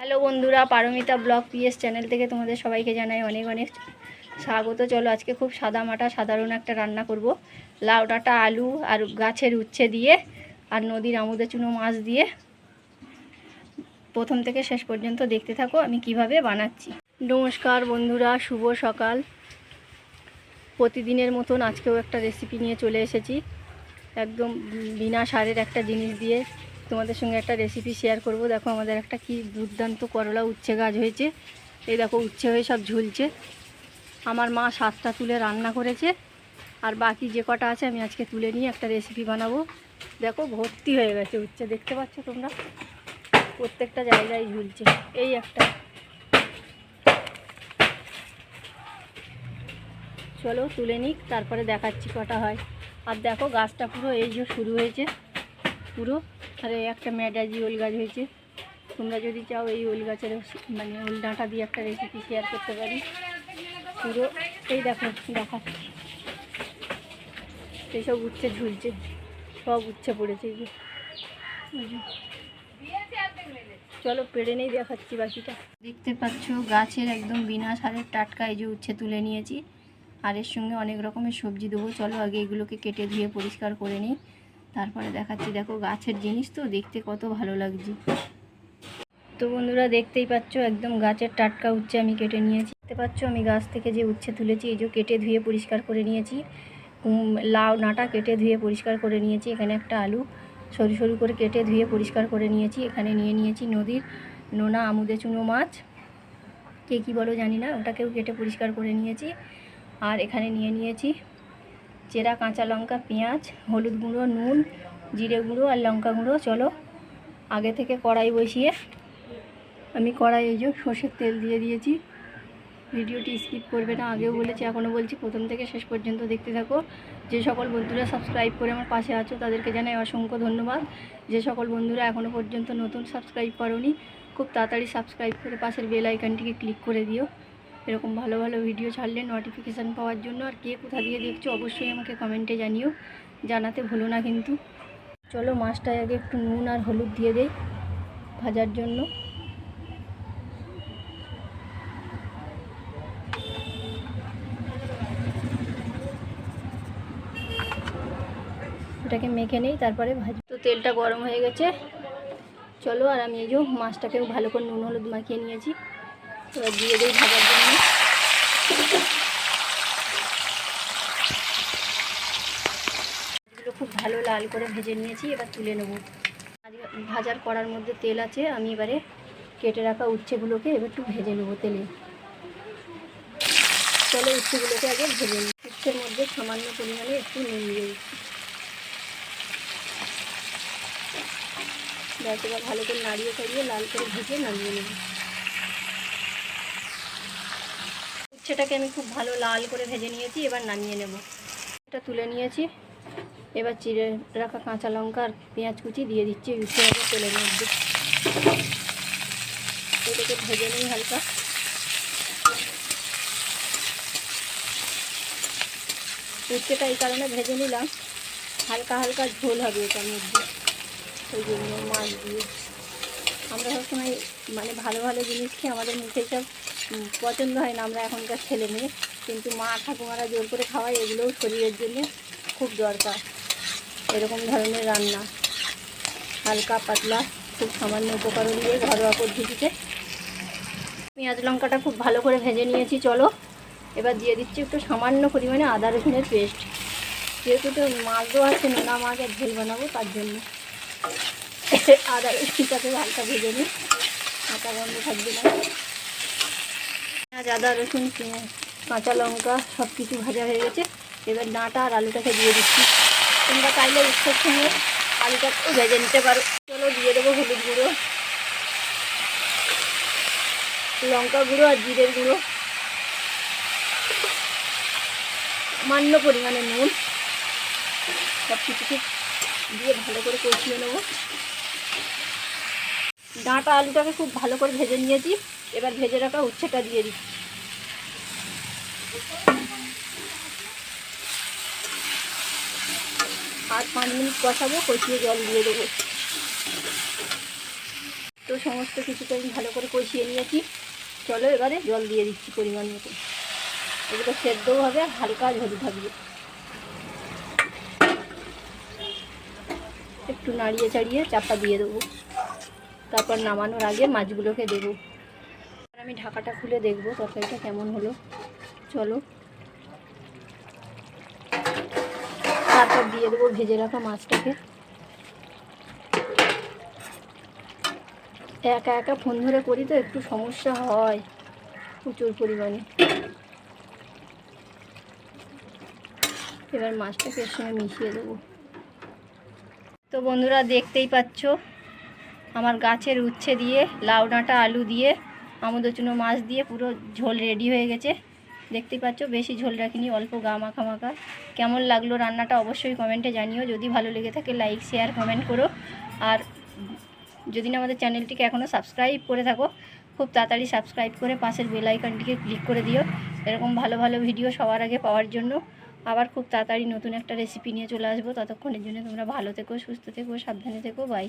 Hello বন্ধুরা, Paromita blog PS channel থেকে তোমাদের সবাইকে জানাই অনেক অনেক স্বাগত। চলো আজকে খুব সাদা মাটা, সাধারণ একটা রান্না করব। লাউ ডাঁটা, আলু আর গাছের উচ্ছে দিয়ে আর নদীর আমুদে চুনো মাছ দিয়ে। প্রথম থেকে শেষ পর্যন্ত দেখতে থাকো আমি কীভাবে বানাচ্ছি। নমস্কার বন্ধুরা, শুভ সকাল। প্রতিদিনের মতন আজকেও একটা রেসিপি নিয়ে চলে এসেছি। একদম বিনা সারের একটা জিনিস দিয়ে তোমাদের সঙ্গে একটা রেসিপি শেয়ার করব। দেখো আমাদের একটা কি দুর্দান্ত করলা উচ্ছে গাছ হয়েছে। এই দেখো উচ্ছে হয়ে সব ঝুলছে। আমার মা সাতটা তুলে রান্না করেছে। আর বাকি যে কটা আছে আমি আজকে তুলে নিয়ে একটা রেসিপি বানাবো। দেখো ভর্তি হয়ে গেছে উচ্ছে, দেখতে পাচ্ছ তোমরা? প্রত্যেকটা জায়গায় ঝুলছে। এই একটা। চলো তুলে নিক, তারপরে দেখাচ্ছি কটা হয়। আর দেখো গাছটা পুরো এই যে শুরু হয়েছে। পুরো আর এই একটা ম্যাডাজি ওল গাছ হয়েছে। তোমরা যদি চাও এই ওল গাছের মানে ওল ডাঁটা দিয়ে একটা রেসিপি শেয়ার করতে পারি। পুরো এই দেখো দেখাচ্ছি এইসব উচ্ছে ঝুলছে, সব উচ্ছে পড়েছে এই যে। চলো পেড়ে নেই দেখাচ্ছি বাকিটা। দেখতে পাচ্ছ, গাছের একদম বিনা সারের টাটকা এই যে উচ্ছে তুলে নিয়েছি। আর এর সঙ্গে অনেক রকমের সবজি দেবো। চলো আগে এগুলোকে কেটে ধুয়ে পরিষ্কার করে নিই। তারপরে দেখাচ্ছি, দেখো গাছের জিনিস তো দেখতে কত ভালো লাগছে। তো বন্ধুরা দেখতেই পাচ্ছ, একদম গাছের টাটকা উচ্ছে আমি কেটে নিয়েছি। দেখতে পাচ্ছ, আমি গাছ থেকে যে উচ্ছে তুলেছি, এই যে কেটে ধুয়ে পরিষ্কার করে নিয়েছি। লাউ নাটা কেটে ধুয়ে পরিষ্কার করে নিয়েছি, এখানে একটা আলু সরু সরু করে কেটে ধুয়ে পরিষ্কার করে নিয়েছি। এখানে নিয়ে নিয়েছি নদীর নোনা আমুদে চুনো মাছ। কে কী বলো জানি না, ওটাকেও কেটে পরিষ্কার করে নিয়েছি। আর এখানে নিয়ে নিয়েছি চেরা কাঁচা লঙ্কা, পেঁয়াজ, হলুদ গুঁড়ো, নুন, জিরে গুঁড়ো আর লঙ্কা গুঁড়ো। চলো, আগে থেকে কড়াই বসিয়ে আমি কড়াই এই যে সর্ষের তেল দিয়ে দিয়েছি। ভিডিওটি স্কিপ করবে না, আগেও বলেছি, এখনও বলছি। প্রথম থেকে শেষ পর্যন্ত দেখতে থাকো। যে সকল বন্ধুরা সাবস্ক্রাইব করে আমার পাশে আছো, তাদেরকে জানাই অসংখ্য ধন্যবাদ। যে সকল বন্ধুরা এখনও পর্যন্ত নতুন সাবস্ক্রাইব করনি, খুব তাড়াতাড়ি সাবস্ক্রাইব করে পাশের বেল আইকনটিকে ক্লিক করে দিও। এরকম ভালো ভালো ভিডিও ছাড়লে নোটিফিকেশান পাওয়ার জন্য আর কে কোথা দিয়ে দেখছ অবশ্যই আমাকে কমেন্টে জানিও। জানাতে ভুলো না কিন্তু। চলো মাছটায় আগে একটু নুন আর হলুদ দিয়ে দেই ভাজার জন্য। ওটাকে মেখে নেই, তারপরে ভাজ তো তেলটা গরম হয়ে গেছে। চলো আর আমি এই যে মাছটাকেও ভালো করে নুন হলুদ মাখিয়ে নিয়েছি। এবার দিয়ে দিই ভাজার জন্য। এগুলো খুব ভালো লাল করে ভেজে নিয়েছি, এবার তুলে নেব। ভাজার করার মধ্যে তেল আছে, আমি এবারে কেটে রাখা উচ্ছেগুলোকে এবার একটু ভেজে নেব তেলে। চলো উচ্ছেগুলোকে আগে ভেজে নিই। উচ্ছের মধ্যে সামান্য পরিমাণে একটু নুন দিয়ে দিচ্ছি ভালো করে নাড়িয়ে চাড়িয়ে লাল করে ভেজে নামিয়ে নেব। উচ্ছেটাকে আমি খুব ভালো লাল করে ভেজে নিয়েছি, এবার নামিয়ে নেব। এটা তুলে নিয়েছি। এবার চিড়ে রাখা কাঁচা লঙ্কা আর পেঁয়াজ কুচি দিয়ে দিচ্ছি উচ্ছে ভাজা তেলের মধ্যে। এটাকে ভেজে নিই হালকা। উচ্ছেটা এই কারণে ভেজে নিলাম। হালকা হালকা ঝোল হবে এটার মধ্যে। ওই জন্য মাছ দিয়ে। আমরা সবসময় মানে ভালো ভালো জিনিস খেয়ে আমাদের মুখে সব পছন্দ হয় না, আমরা এখনকার ছেলে মেয়ে। কিন্তু মা ঠাকুমারা জোর করে খাওয়ায় এগুলোও শরীরের জন্য খুব দরকার। এরকম ধরনের রান্না। হালকা, পাতলা, খুব সামান্য উপকরণ দিয়ে ঘরোয়া পদ্ধতিতে। পেঁয়াজ লঙ্কাটা খুব ভালো করে ভেজে নিয়েছি, চলো। এবার দিয়ে দিচ্ছি একটু সামান্য পরিমাণে আদা, রসুনের পেস্ট। যেহেতু তো মাছও আছে, নোনা মাছ আর ঝোল বানাবো, তার জন্য। আদা রসুনটাকে হালকা ভেজে নিই। কাঁচা গন্ধ থাকবে না। আদা, রসুন কাঁচা লঙ্কা সব কিছু ভাজা হয়ে গেছে। এবার ডাঁটা আর আলুটাকে দিয়ে দিচ্ছি। তোমরা চাইলে উৎসব সঙ্গে আলুটাকেও ভেজে নিতে পারো। চলো দিয়ে দেবো হলুদ গুঁড়ো, লঙ্কা গুঁড়ো আর জিরের গুঁড়ো। মান্য পরিমাণে নুন সব কিছুকে দিয়ে ভালো করে কষিয়ে নেব। ডাঁটা আলুটাকে খুব ভালো করে ভেজে নিয়েছি। এবার ভেজে রাখা উচ্ছেটা দিয়ে দিচ্ছি। আর পাঁচ মিনিট কষাবো, কষিয়ে জল দিয়ে দেবো। তো সমস্ত কিছুকে আমি ভালো করে কষিয়ে নিয়েছি। চলো এবারে জল দিয়ে দিচ্ছি পরিমাণ মতো। এগুলো সেদ্ধও হবে আর হালকা ঝোল থাকবে। একটু নাড়িয়ে চাড়িয়ে চাপা দিয়ে দেবো। তারপর নামানোর আগে মাছগুলোকে দেবো। আমি ঢাকাটা খুলে দেখব তরকারিটা কেমন হলো। চলো। তারপর দিয়ে দেবো ভেজে রাখা মাছটাকে। একা একা ফোন ধরে করি তো একটু সমস্যা হয় প্রচুর পরিমাণে। এবার মাছটাকে এর সঙ্গে মিশিয়ে দেবো। তো বন্ধুরা দেখতেই পাচ্ছ, আমার গাছের উচ্ছে দিয়ে, লাউ ডাঁটা, আলু দিয়ে আমুদ চুনো মাছ দিয়ে পুরো ঝোল রেডি হয়ে গেছে। দেখতেই পাচ্ছ, বেশি ঝোল রাখিনি, অল্প গা মাখা মাখা। কেমন লাগল রান্নাটা অবশ্যই কমেন্টে জানিও। যদি ভালো লেগে থাকে লাইক শেয়ার কমেন্ট করো। আর যদি না আমাদের চ্যানেলটিকে এখনও সাবস্ক্রাইব করে থাকো, খুব তাড়াতাড়ি সাবস্ক্রাইব করে পাশের বেল আইকনটিকে ক্লিক করে দিও। এরকম ভালো ভালো ভিডিও সবার আগে পাওয়ার জন্য। আবার খুব তাড়াতাড়ি নতুন একটা রেসিপি নিয়ে চলে আসব। ততক্ষণের জন্য তোমরা ভালো থেকো, সুস্থ থেকো, সাবধানে থেকো। বাই